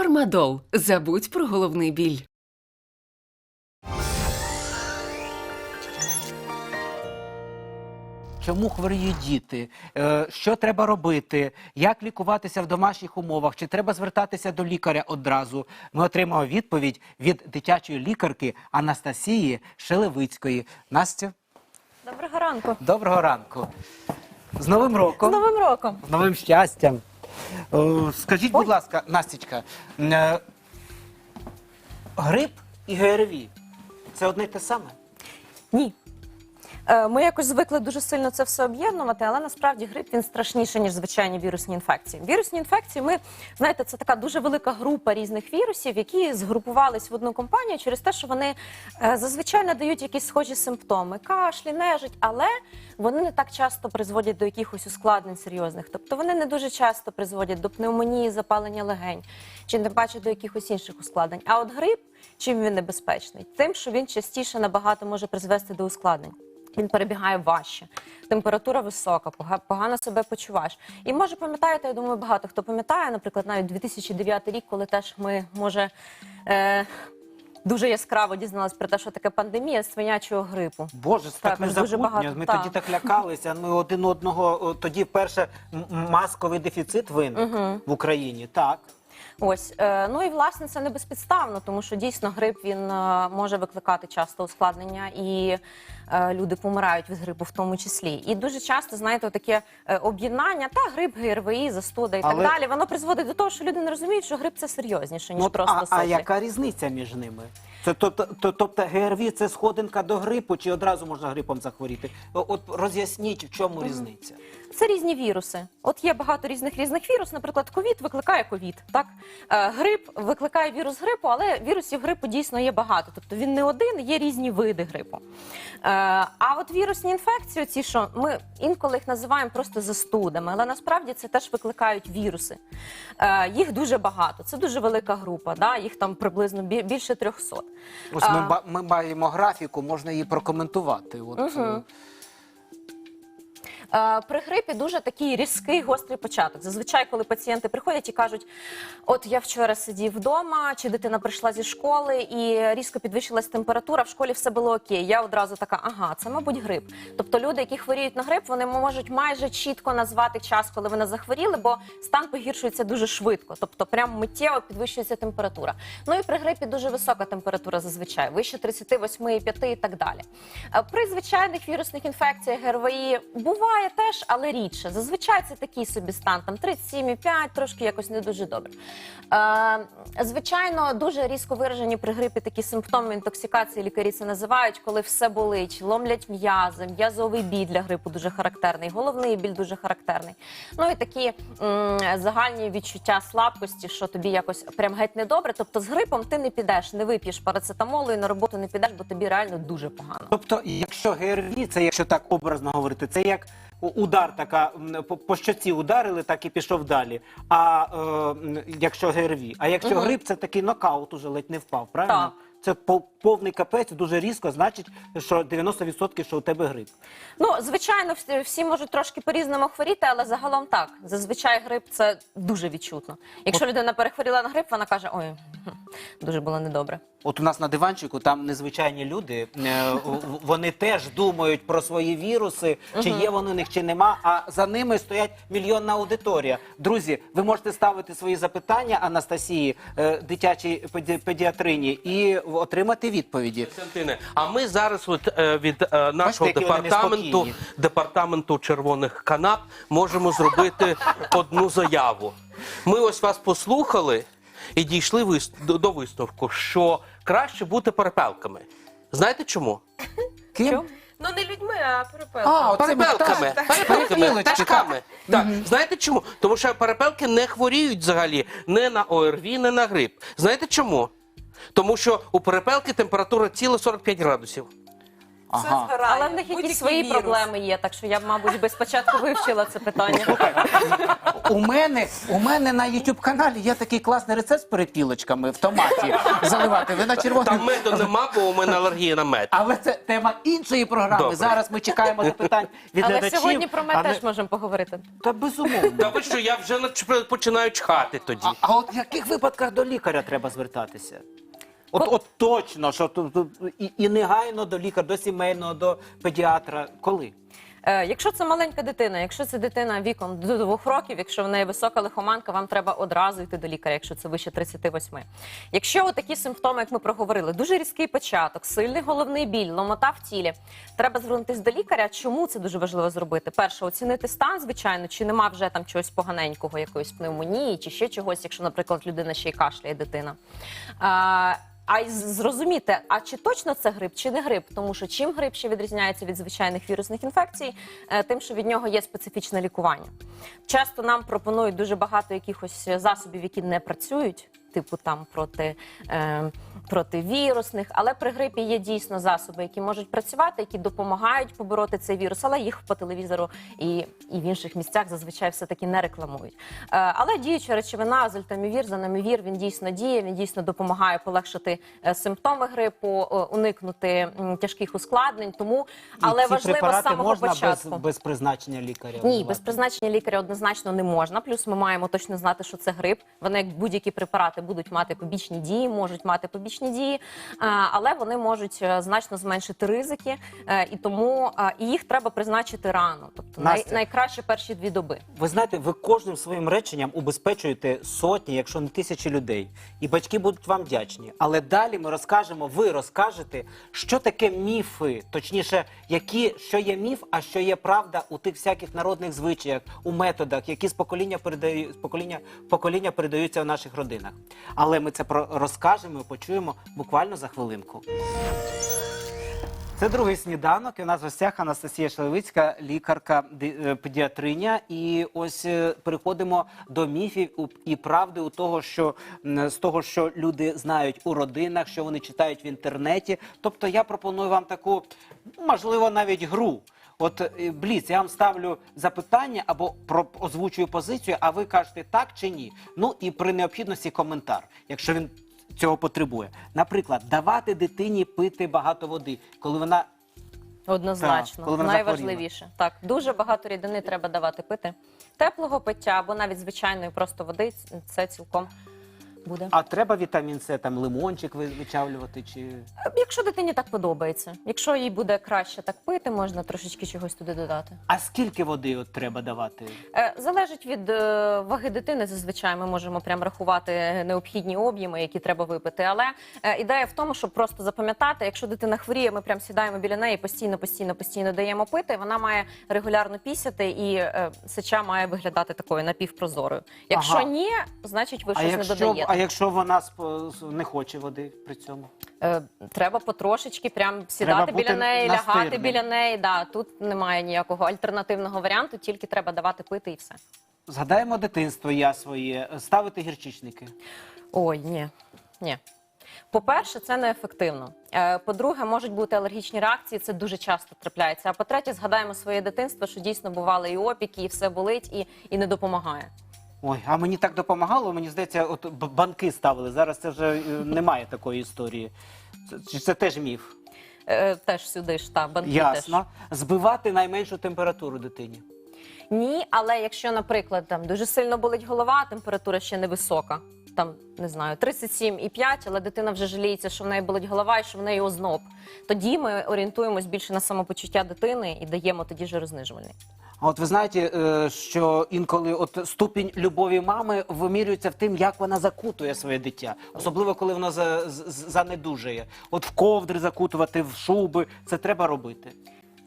Фармадол. Забудь про головний біль. Чому хворіють діти? Е, Що треба робити? Як лікуватися в домашніх умовах? Чи треба звертатися до лікаря одразу? Ми отримали відповідь від дитячої лікарки Анастасії Шелевицької. Настя, Доброго ранку. доброго ранку. З Новим З роком, Новим роком. з новим щастям. Е, Скажіть, будь ласка, Настічка, е, грип і ГРВІ це одне й те саме? Ні. Е, Ми якось звикли дуже сильно це все об'єднувати, але насправді грип він страшніший, ніж звичайні вірусні інфекції. Вірусні інфекції, ми знаєте, це така дуже велика група різних вірусів, які згрупувались в одну компанію через те, що вони е, зазвичай надають якісь схожі симптоми: кашлі, нежить, але вони не так часто призводять до якихось ускладнень серйозних. Тобто вони не дуже часто призводять до пневмонії, запалення легень, чи не бачать до якихось інших ускладнень. А от грип, чим він небезпечний? Тим, що він частіше набагато може призвести до ускладнень. Він перебігає важче, температура висока, пога- погано себе почуваєш. І може пам'ятаєте, я думаю, багато хто пам'ятає, наприклад, навіть 2009 рік, коли теж ми може. Е- Дуже яскраво дізналась про те, що таке пандемія свинячого грипу. Боже, це так, Так, дуже незабутньо. багато, Ми так. тоді так лякалися. Ми один одного тоді м- масковий дефіцит виник в Україні. Так. Ось е, ну і власне це не безпідставно, тому що дійсно грип він е, може викликати часто ускладнення, і е, люди помирають від грипу, в тому числі. І дуже часто, знаєте, таке об'єднання та грип, ГРВІ, застуда і Але- так далі. Воно призводить до того, що люди не розуміють, що грип це серйозніше ніж Ну, просто а, а яка різниця між ними? Це тобто, тобто ГРВІ це сходинка до грипу, чи одразу можна грипом захворіти? От роз'ясніть, в чому різниця? Це різні віруси. От є багато різних різних вірус. Наприклад, ковід викликає ковід. Так Е, грип викликає вірус грипу, але вірусів грипу дійсно є багато. Тобто він не один, є різні види грипу. Е, а от вірусні інфекції, ці що ми інколи їх називаємо просто застудами, але насправді це теж викликають віруси. Е, їх дуже багато. Це дуже велика група. Да? Їх там приблизно більше 300. Ось ми, ми маємо графіку, можна її прокоментувати. От, Е, При грипі дуже такий різкий гострий початок. Зазвичай, коли пацієнти приходять і кажуть: от я вчора сидів вдома, чи дитина прийшла зі школи, і різко підвищилась температура, в школі все було окей. Я одразу така, ага, це мабуть грип. Тобто люди, які хворіють на грип, вони можуть майже чітко назвати час, коли вони захворіли, бо стан погіршується дуже швидко. Тобто, прям миттєво підвищується температура. Ну і при грипі дуже висока температура зазвичай, вище 38,5 і так далі. Е, При звичайних вірусних інфекціях ГРВІ буває теж, але рідше. Зазвичай це такий собі стан, там 37,5, трошки якось не дуже добре. Е, звичайно, дуже різко виражені при грипі такі симптоми інтоксикації, лікарі це називають, коли все болить, ломлять м'язи, м'язовий біль для грипу дуже характерний, головний біль дуже характерний. Ну і такі м, загальні відчуття слабкості, що тобі якось прям геть недобре. Тобто з грипом ти не підеш, не вип'єш парацетамолу і на роботу не підеш, бо тобі реально дуже погано. Тобто, якщо ГРВІ, це якщо так образно говорити, це як удар така по, по щоці ударили, так і пішов далі. А е, якщо ГРВІ, а якщо Мгм. грип, це такий нокаут уже ледь не впав, правильно? Так. Це по- повний капець, дуже різко, значить, що 90% що у тебе грип. Ну, звичайно, всі, всі можуть трошки по-різному хворіти, але загалом так. Зазвичай грип це дуже відчутно. Якщо людина перехворіла на грип, вона каже: ой, дуже було недобре. От у нас на диванчику там незвичайні люди. е, в- Вони теж думають про свої віруси, чи є вони у них, чи нема. А за ними стоять мільйонна аудиторія. Друзі, ви можете ставити свої запитання Анастасії, е, дитячій педі- педіатрині, і отримати відповіді. Костянтине, а ми зараз от, е, від е, нашого які вони департаменту, неспокійні. департаменту червоних канап можемо зробити одну заяву. Ми ось вас послухали і дійшли вис- до, висновку, що краще бути перепелками. Знаєте чому? Ким? Ну не людьми, а перепелками. А, Перепелками, перепелками, пташками. Так. Знаєте чому? Тому що перепелки не хворіють взагалі не на ОРВІ, не на грип. Знаєте чому? Тому що у перепелки температура ціла 45 градусів. Все Ага. згорає. Але в них Будь-який якісь свої вірус. проблеми є, так що я б, мабуть, би спочатку вивчила це питання. У мене, у мене на youtube каналі є такий класний рецепт з перепілочками в томаті заливати. Ви на червоному. Там меду нема, бо у мене алергія на мед. Але це тема іншої програми. Добре. Зараз ми чекаємо запитань від Але глядачів. сьогодні про а мед не- теж можемо поговорити. Та безумовно. Та ви що, я вже нач- починаю чхати тоді. А, а от в яких випадках до лікаря треба звертатися? От, от точно, що тут, тут і, і негайно до лікаря, до сімейного, до педіатра. Коли? Е, якщо це маленька дитина, якщо це дитина віком до двох років, якщо в неї висока лихоманка, вам треба одразу йти до лікаря, якщо це вище 38. Якщо такі симптоми, як ми проговорили, дуже різкий початок, сильний головний біль, ломота в тілі, треба звернутися до лікаря. Чому це дуже важливо зробити? Перше, оцінити стан, звичайно, чи нема вже там чогось поганенького, якоїсь пневмонії, чи ще чогось, якщо, наприклад, людина ще й кашляє дитина. А, а й зрозуміти, а чи точно це грип, чи не грип? Тому що чим грип ще відрізняється від звичайних вірусних інфекцій, е, тим, що від нього є специфічне лікування. Часто нам пропонують дуже багато якихось засобів, які не працюють. Типу там проти, е, противірусних, але при грипі є дійсно засоби, які можуть працювати, які допомагають побороти цей вірус, але їх по телевізору і, і в інших місцях зазвичай все таки не рекламують. Е, але діюча речовина, зельтамівір, занамівір, він дійсно діє, він дійсно допомагає полегшити е, симптоми грипу, е, уникнути тяжких ускладнень. Тому але І ці важливо з самого можна без, початку. без призначення лікаря? Ні, без призначення лікаря однозначно не можна. Плюс ми маємо точно знати, що це грип. Вони, як будь-які препарати, будуть мати побічні дії, можуть мати побічні дії, але вони можуть е, значно зменшити ризики, е, і тому і їх треба призначити рано. Тобто най, найкраще перші дві доби. Ви знаєте, ви кожним своїм реченням убезпечуєте сотні, якщо не тисячі людей. І батьки будуть вам вдячні. Але далі ми розкажемо, ви розкажете, що таке міфи, точніше, які, що є міф, а що є правда у тих всяких народних звичаях, у методах, які з покоління передаю, з покоління покоління передаються в наших родинах. Але ми це про розкажемо і почуємо буквально за хвилинку. Це другий сніданок. І у нас в гостях Анастасія Шелевицька, лікарка е, педіатриня. І ось е, переходимо до міфів і правди у того, що з того, що люди знають у родинах, що вони читають в інтернеті. Тобто я пропоную вам таку, можливо, навіть гру. От е, Бліц, я вам ставлю запитання або про озвучую позицію, а ви кажете так чи ні. Ну і при необхідності коментар, якщо він цього потребує. Наприклад, давати дитині пити багато води, коли вона Однозначно, Так, коли вона найважливіше. Так, дуже багато рідини треба давати пити. Теплого пиття або навіть звичайної просто води. Це цілком буде. а треба вітамін С, там лимончик ви- вичавлювати чи Якщо дитині так подобається, якщо їй буде краще так пити, можна трошечки чогось туди додати. а скільки води от треба давати? Е, Залежить від е, ваги дитини. Зазвичай ми можемо прям рахувати необхідні об'єми, які треба випити. Але е, ідея в тому, щоб просто запам'ятати, якщо дитина хворіє, ми прям сідаємо біля неї, постійно, постійно, постійно даємо пити. Вона має регулярно пісяти, і е, сеча має виглядати такою напівпрозорою. Якщо Ага. ні, значить ви А щось не додаєте. А якщо вона сп- не хоче води при цьому? Е, Треба потрошечки прям сідати бути біля неї, лягати настирним. біля неї. Да, тут немає ніякого альтернативного варіанту, тільки треба давати пити і все. Згадаємо дитинство, я своє, ставити гірчичники. Ой, ні. ні. По-перше, це неефективно. Е, По-друге, можуть бути алергічні реакції, це дуже часто трапляється. А по-третє, згадаємо своє дитинство, що дійсно бували і опіки, і все болить, і, і не допомагає. Ой, а мені так допомагало. Мені здається, от б- банки ставили. Зараз це вже е, немає такої історії. Це, чи це теж міф. Е, Теж сюди ж та банки Ясно. Збивати найменшу температуру дитині. Ні, але якщо, наприклад, там дуже сильно болить голова, а температура ще невисока. Там не знаю, 37,5, але дитина вже жаліється, що в неї болить голова і що в неї озноб. Тоді ми орієнтуємось більше на самопочуття дитини і даємо тоді жирознижувальний. А от ви знаєте, е, що інколи от ступінь любові мами вимірюється в тим, як вона закутує своє дитя, особливо коли вона за, з- з- занедужує. От в ковдри закутувати, в шуби, це треба робити.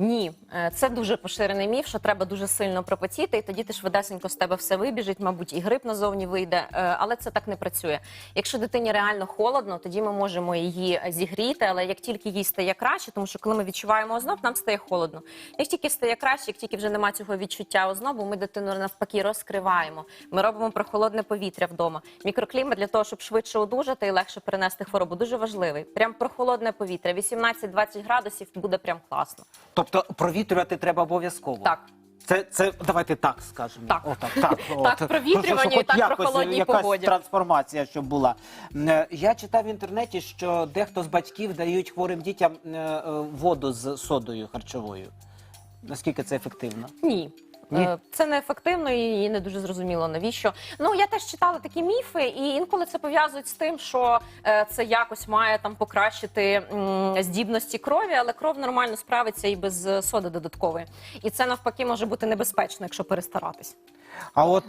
Ні, е, це дуже поширений міф, що треба дуже сильно пропотіти, і тоді ти швидесенько з тебе все вибіжить, мабуть, і грип назовні вийде. Е, Але це так не працює. Якщо дитині реально холодно, тоді ми можемо її зігріти. Але як тільки їй стає краще, тому що коли ми відчуваємо озноб, нам стає холодно. Як тільки стає краще, як тільки вже немає цього відчуття ознобу, ми дитину навпаки розкриваємо. Ми робимо прохолодне повітря вдома. Мікроклімат для того, щоб швидше одужати і легше перенести хворобу, дуже важливий. Прям прохолодне повітря, 18-20 градусів буде прям класно. Тобто провітрювати треба обов'язково. Так. Це, це давайте так скажемо. Так. Отак, так, Так, провітрюванню і так якось, прохолодній якась погоді. трансформація, щоб була. Е, Я читав в інтернеті, що дехто з батьків дають хворим дітям е, е, воду з содою харчовою. Наскільки це ефективно? Ні. Ні? Е, Це неефективно і не дуже зрозуміло навіщо. Ну я теж читала такі міфи, і інколи це пов'язують з тим, що е, це якось має там покращити здібності крові, але кров нормально справиться і без е, соди додаткової. І це навпаки може бути небезпечно, якщо перестаратись. А от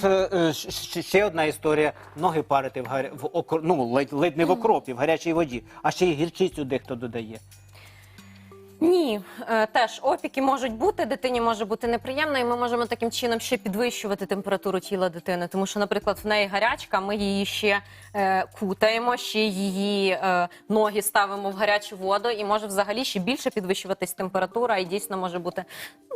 ще одна історія: ноги парити в гаря... в окр... ну, ледь, ледь не в окропі, в гарячій воді, а ще й гірчицю дехто додає. Ні, е, теж опіки можуть бути, дитині може бути неприємно, і ми можемо таким чином ще підвищувати температуру тіла дитини. Тому що, наприклад, в неї гарячка, ми її ще е, кутаємо, ще її е, ноги ставимо в гарячу воду, і може взагалі ще більше підвищуватись температура, і дійсно може бути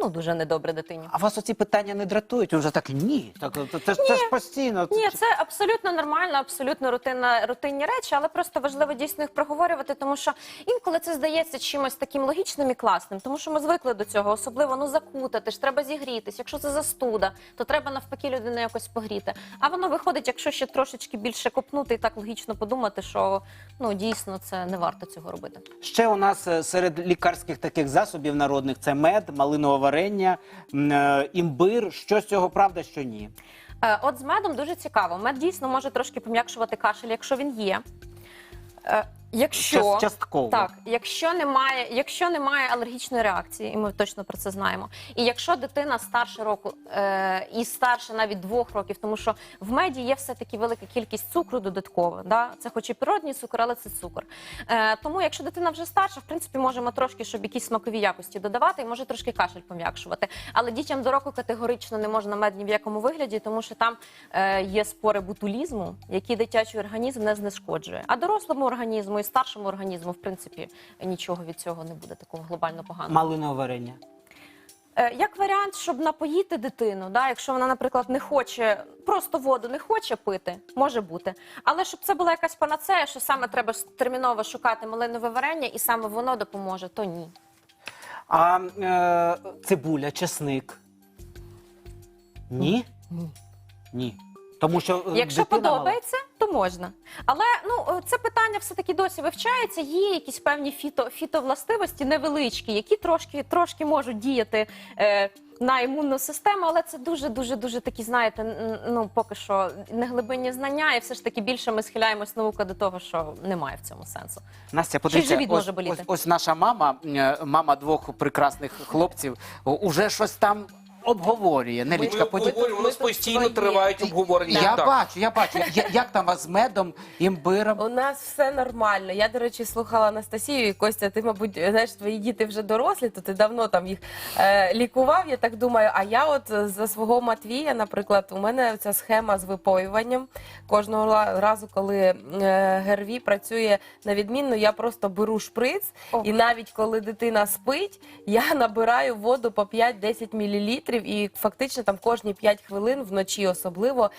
ну дуже недобре дитині. А вас оці питання не дратують? Ви вже так ні. Так, це, це, ж- це ж постійно. Ні, це абсолютно нормально, абсолютно рутинна, рутинні речі, але просто важливо дійсно їх проговорювати, тому що інколи це здається чимось таким логічним і класним, тому що ми звикли до цього, особливо ну закутати ж, треба зігрітись. Якщо це застуда, то треба навпаки людину якось погріти. А воно виходить, якщо ще трошечки більше копнути і так логічно подумати, що ну дійсно це не варто цього робити. Ще у нас е, серед лікарських таких засобів народних це мед, малинове варення, е, імбир. Що з цього правда, що ні? Е, От з медом дуже цікаво. Мед дійсно може трошки пом'якшувати кашель, якщо він є. Якщо Час- частково. так, якщо немає, якщо немає алергічної реакції, і ми точно про це знаємо. І якщо дитина старше року е, і старше навіть двох років, тому що в меді є все таки велика кількість цукру додатково. Да? Це хоч і природній цукор, але це цукор. Е, тому, якщо дитина вже старша, в принципі, можемо трошки, щоб якісь смакові якості додавати, і може трошки кашель пом'якшувати. Але дітям до року категорично не можна мед ні в якому вигляді, тому що там е, є спори бутулізму, які дитячий організм не знешкоджує. А дорослому організму і старшому організму, в принципі, нічого від цього не буде такого глобально поганого. Малинове варення. Е, Як варіант, щоб напоїти дитину, да, якщо вона, наприклад, не хоче просто воду не хоче пити, може бути. Але щоб це була якась панацея, що саме треба терміново шукати малинове варення, і саме воно допоможе, то ні. А е, цибуля, чесник. Ні? Ні. Ні. Тому що е, Якщо дитина мала. подобається, то можна. Але ну е, це питання все таки досі вивчається. Є якісь певні фіто, фітовластивості невеличкі, які трошки трошки можуть діяти. Е, на імунну систему, але це дуже дуже дуже такі, знаєте, н- ну поки що не глибинні знання, і все ж таки більше ми схиляємось наука до того, що немає в цьому сенсу. Настя, подивіться, живіт ось, може боліти? ось, ось наша мама, е, мама двох прекрасних хлопців, о, уже щось там обговорює. Нелічка, Ми подій- обговорюємо, у нас постійно тривають обговорення. Я Так. бачу, я бачу. Я- Як там у вас з медом, імбиром? У нас все нормально. Я, до речі, слухала Анастасію і Костя. Ти, мабуть, знаєш, твої діти вже дорослі, то ти давно там їх е, лікував. Я так думаю. А я, от е, за свого Матвія, наприклад, у мене ця схема з випоюванням. Кожного ла- разу, коли е, ГРВІ працює на відмінно, я просто беру шприц, і навіть коли дитина спить, я набираю воду по 5-10 мл і фактично там кожні 5 хвилин вночі особливо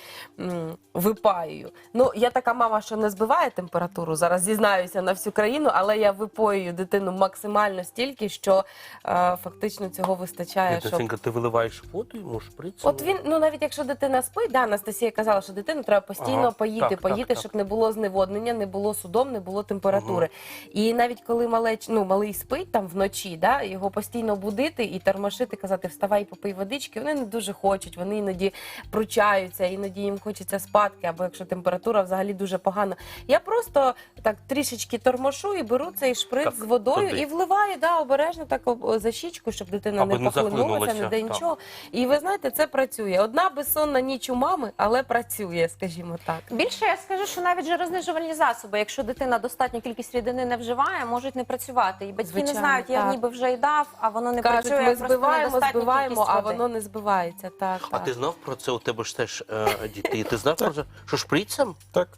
м, випаюю. Ну, я така мама, що не збиває температуру. Зараз зізнаюся на всю країну, але я випоюю дитину максимально стільки, що е, фактично цього вистачає. щоб... Ти виливаєш воду йому шприцем? От він, ну навіть якщо дитина спить, да, Анастасія казала, що дитину треба постійно Ага, поїти, так, так, поїти, так. щоб не було зневоднення, не було судом, не було температури. І навіть коли малеч, ну, малий спить там вночі, да, його постійно будити і тормошити, казати, вставай, попий води. Водички, вони не дуже хочуть, вони іноді пручаються, іноді їм хочеться спадки, або якщо температура взагалі дуже погана. Я просто так трішечки тормошу і беру цей шприц Так, з водою туди. і вливаю да, обережно так за щічку, щоб дитина Аби не не похлинулася, не де нічого. І ви знаєте, це працює. Одна безсонна ніч у мами, але працює, скажімо так. Більше я скажу, що навіть жирознижувальні засоби, якщо дитина достатню кількість рідини не вживає, можуть не працювати. І батьки Звичайно, не знають, я так. ніби вже й дав, а воно не Кажуть, працює. ми збиваємо, збиваємо, а води. Воно не збивається. Так, А так. ти знав про це? У тебе ж теж е, діти. Ти знав про це? Що шприцем? Так,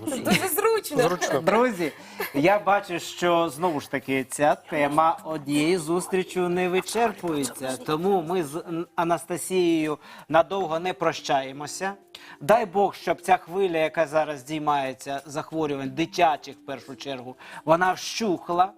Дуже зручно. зручно. Друзі, я бачу, що знову ж таки ця тема однією зустрічю не вичерпується. Тому ми з Анастасією надовго не прощаємося. Дай Бог, щоб ця хвиля, яка зараз здіймається захворювань дитячих в першу чергу, вона вщухла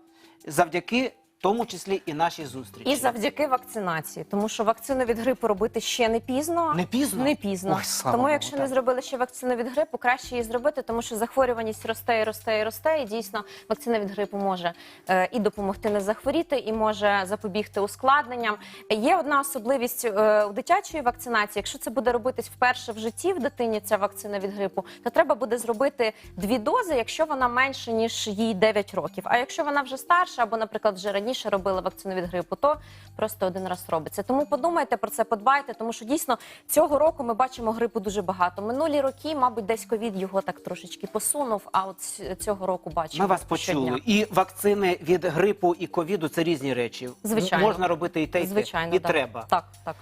завдяки тому числі і нашій зустрічі. І завдяки вакцинації, тому що вакцину від грипу робити ще не пізно. Не пізно? Не пізно. Ой, слава тому, Богу, якщо не так. зробили ще вакцину від грипу, краще її зробити, тому що захворюваність росте і росте і росте. І дійсно вакцина від грипу може е, і допомогти не захворіти, і може запобігти ускладненням. Є одна особливість е, у дитячої вакцинації. Якщо це буде робитись вперше в житті в дитині, ця вакцина від грипу, то треба буде зробити дві дози, якщо вона менше ніж їй 9 років. А якщо вона вже старша, або, наприклад, вже раніше робила вакцину від грипу, то просто один раз робиться. Тому подумайте про це, подбайте, тому що дійсно цього року ми бачимо грипу дуже багато. Минулі роки, мабуть, десь ковід його так трошечки посунув. А от цього року бачимо. Ми вас щодня. почули. І вакцини від грипу і ковіду це різні речі. Звичайно. Можна робити і те, і те. Звичайно, і так. треба. Так, так.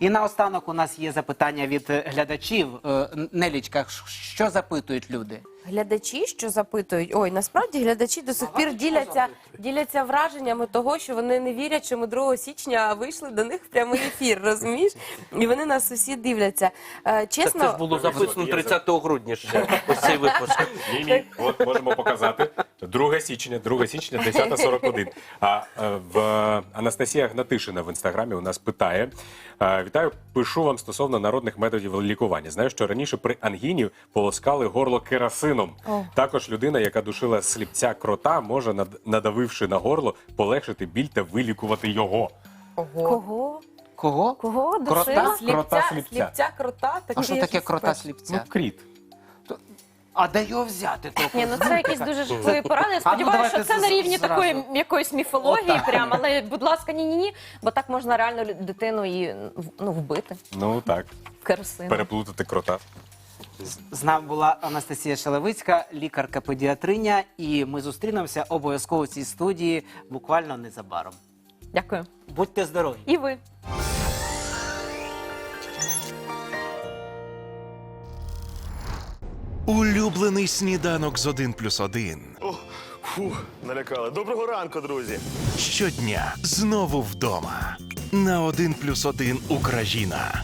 І наостанок у нас є запитання від е, глядачів. Е, Нелічка, що запитують люди? Глядачі, що запитують, ой, насправді глядачі до сих пір діляться, діляться враженнями того, що вони не вірять, що ми 2 січня вийшли до них в прямий ефір, розумієш? І вони нас усі дивляться. Е, Так Чесно, це ж було записано 30 грудня ще. Ось цей випуск. Ні, ні, от можемо показати. 2 січня, 2 січня, 10.41. А е, в Анастасія Гнатишина в інстаграмі у нас питає: е, Вітаю, пишу вам стосовно народних методів лікування. Знаю, що раніше при ангіні полоскали горло керосином. Також людина, яка душила сліпця крота, може, над- надавивши на горло, полегшити біль та вилікувати його. ого. Кого? Кого? Кого Крота? душила? Крота Сліпця, сліпця. сліпця крота. А що таке крота. Ну, сліпця? кріт. А де його взяти? Ні, ну це якісь дуже жахливі поради. Я ну, сподіваюся, давайте що це з- на рівні зразу. такої якоїсь міфології, Отак. прямо. Але, будь ласка, ні, ні, ні, бо так можна реально лю- дитину і ну, вбити Ну так, керосином. переплутати крота. З нами була Анастасія Шелевицька, лікарка-педіатриня, і ми зустрінемося обов'язково в цій студії буквально незабаром. Дякую. Будьте здорові! І ви. Улюблений сніданок з 1 плюс 1. О, фу, налякали. Доброго ранку, друзі. Щодня знову вдома. На 1 плюс 1 Україна